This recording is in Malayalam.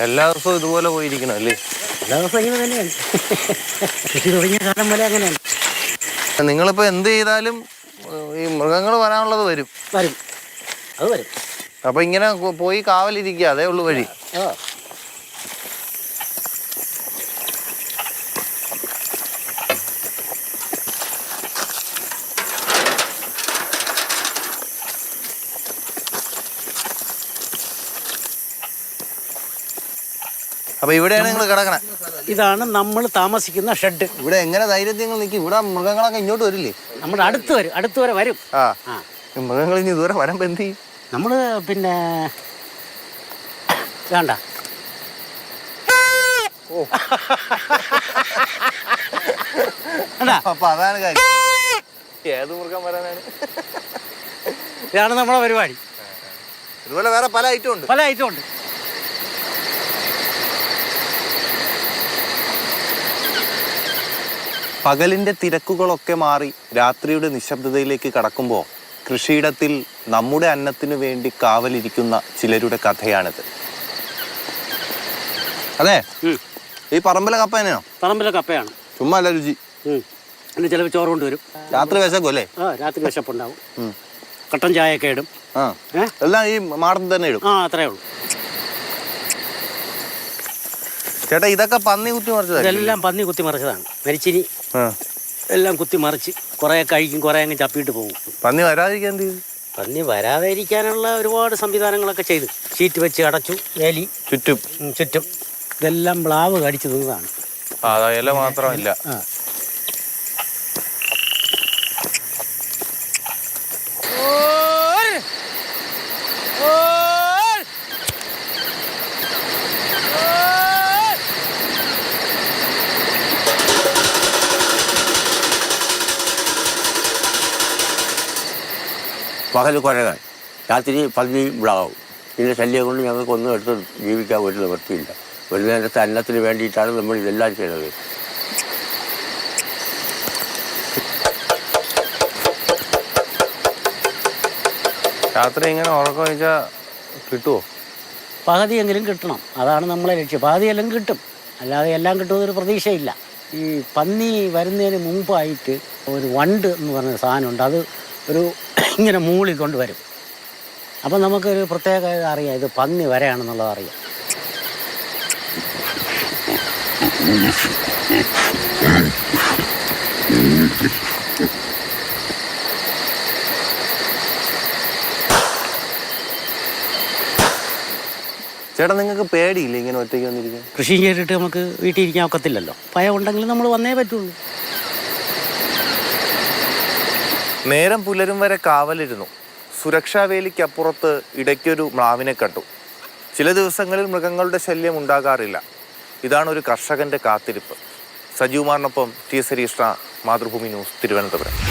എല്ലാ ദിവസവും ഇതുപോലെ പോയിരിക്കണം അല്ലേ? എല്ലാ ദിവസവും ഇങ്ങനെ തന്നെയാണ്. കൃഷി തുടങ്ങിയ കാലം പോലെ അങ്ങനെയാണ്. നിങ്ങളിപ്പോ എന്ത് ചെയ്താലും ഈ മൃഗങ്ങൾ വരാനുള്ളത് വരും. വരും. അത് വരും. അപ്പൊ ഇങ്ങനെ പോയി കാവലിരിക്കുക അതേ ഉള്ളു വഴി. ഓ അപ്പൊ ഇവിടെയാണ് നിങ്ങൾ കിടക്കണേ. ഇതാണ് നമ്മൾ താമസിക്കുന്ന ഷെഡ്. ഇവിടെ എങ്ങനെ ധൈര്യത്തിൽ നിങ്ങൾ നിൽക്കും? ഇവിടെ മൃഗങ്ങളൊക്കെ ഇങ്ങോട്ട് വരില്ലേ? നമ്മുടെ അടുത്ത് വരും അടുത്ത് വരെ വരും. ആ. ആ. ഈ മൃഗങ്ങൾ ഇനി ദൂരെ വരാൻ എന്ത് ചെയ്യും? നമ്മൾ പിന്നെ വേണ്ട. കണ്ടാ അപ്പൊ അതാണ് കാര്യം. ഏത് മൃഗം വരാനാണ്? ഇതാണ് നമ്മുടെ പരിപാടി. ഇതുപോലെ വേറെ പല ഐറ്റം ഉണ്ട്. പല ഐറ്റം ഉണ്ട്. പകലിന്റെ തിരക്കുകളൊക്കെ മാറി രാത്രിയുടെ നിശബ്ദതയിലേക്ക് കടക്കുമ്പോൾ കൃഷിയിടത്തിൽ നമ്മുടെ അന്നത്തിനു വേണ്ടി കാവലിരിക്കുന്ന ചിലരുടെ കഥയാണിത്. അതെ? ഈ പറമ്പിലെ കപ്പ തന്നെയാണോ? പറമ്പിലെ കപ്പയാണ്. ചുമ്മാ അല്ല രുചി. ചിലപ്പോൾ ചോറ് കൊണ്ടുവരും. രാത്രി വിശക്കും അല്ലേ? ആ രാത്രി വിശപ്പുണ്ടാവും. കട്ടൻ ചായ ഒക്കെ ഇടും എല്ലാം ഈ മാടത്തിൽ തന്നെ ഇടും. ആ അത്രേ ഉള്ളൂ. ചേട്ടാ ഇതൊക്കെ പന്നി കുത്തി മറിച്ചതാണ് ഇതെല്ലാം പന്നി കുത്തി മറിച്ചതാണ്. മരിച്ചിനി എല്ലാം കുത്തി മറിച്ച് കുറേ കഴിക്കും കുറേ അങ്ങ് ചപ്പിയിട്ട് പോകും. പന്നി വരാതിരിക്കാൻ എന്ത് ചെയ്തു? പന്നി വരാതിരിക്കാനുള്ള ഒരുപാട് സംവിധാനങ്ങളൊക്കെ ചെയ്ത്. ഷീറ്റ് വെച്ച് അടച്ചു വേലി ചുറ്റും. ചുറ്റും. ഇതെല്ലാം പ്ലാവ് കടിച്ചു തിന്നതാണ്. മാത്രമില്ല പകൽ കുരകൻ രാത്രി പന്നി വിളാവും ഇതിന്റെ ശല്യം കൊണ്ട് ഞങ്ങൾക്ക് ഒന്നും എടുത്ത് ജീവിക്കാൻ ഒരു നിവൃത്തിയില്ല. ഒരു നേരത്തെ അന്നത്തിന് വേണ്ടിയിട്ടാണ് നമ്മൾ ഇതെല്ലാം ചെയ്തത്. രാത്രി ഇങ്ങനെ ഉറക്കം വെച്ചാൽ കിട്ടുമോ പകുതിയെങ്കിലും കിട്ടണം. അതാണ് നമ്മളെ ലക്ഷ്യം. പകുതിയെല്ലാം കിട്ടും. അല്ലാതെ എല്ലാം കിട്ടുമെന്നൊരു പ്രതീക്ഷയില്ല. ഈ പന്നി വരുന്നതിന് മുമ്പായിട്ട് ഒരു വണ്ട് എന്ന് പറഞ്ഞ സാധനമുണ്ട്. അത് ഒരു ഇങ്ങനെ മൂളി കൊണ്ടുവരും. അപ്പം നമുക്കൊരു പ്രത്യേക അറിയാം. ഇത് പന്നി വരെയാണെന്നുള്ളത് അറിയാം. ചേട്ടാ നിങ്ങൾക്ക് പേടിയില്ല ഇങ്ങനെ ഒറ്റയ്ക്ക് വന്നിരിക്കാൻ? കൃഷി ചെയ്തിട്ട് നമുക്ക് വീട്ടിൽ ഇരിക്കാൻ ഒക്കത്തില്ലല്ലോ. ഭയം ഉണ്ടെങ്കിൽ നമ്മൾ വന്നേ പറ്റുള്ളൂ. നേരം പുലരും വരെ കാവലിരുന്നു. സുരക്ഷാ വേലിക്കപ്പുറത്ത് ഇടയ്ക്കൊരു മ്ലാവിനെ കണ്ടു. ചില ദിവസങ്ങളിൽ മൃഗങ്ങളുടെ ശല്യം ഉണ്ടാകാറില്ല. ഇതാണ് ഒരു കർഷകന്റെ കാത്തിരിപ്പ്. സജീവ്മാറിനൊപ്പം ടി എസ് ഹരീഷ്ണ മാതൃഭൂമി ന്യൂസ് തിരുവനന്തപുരം.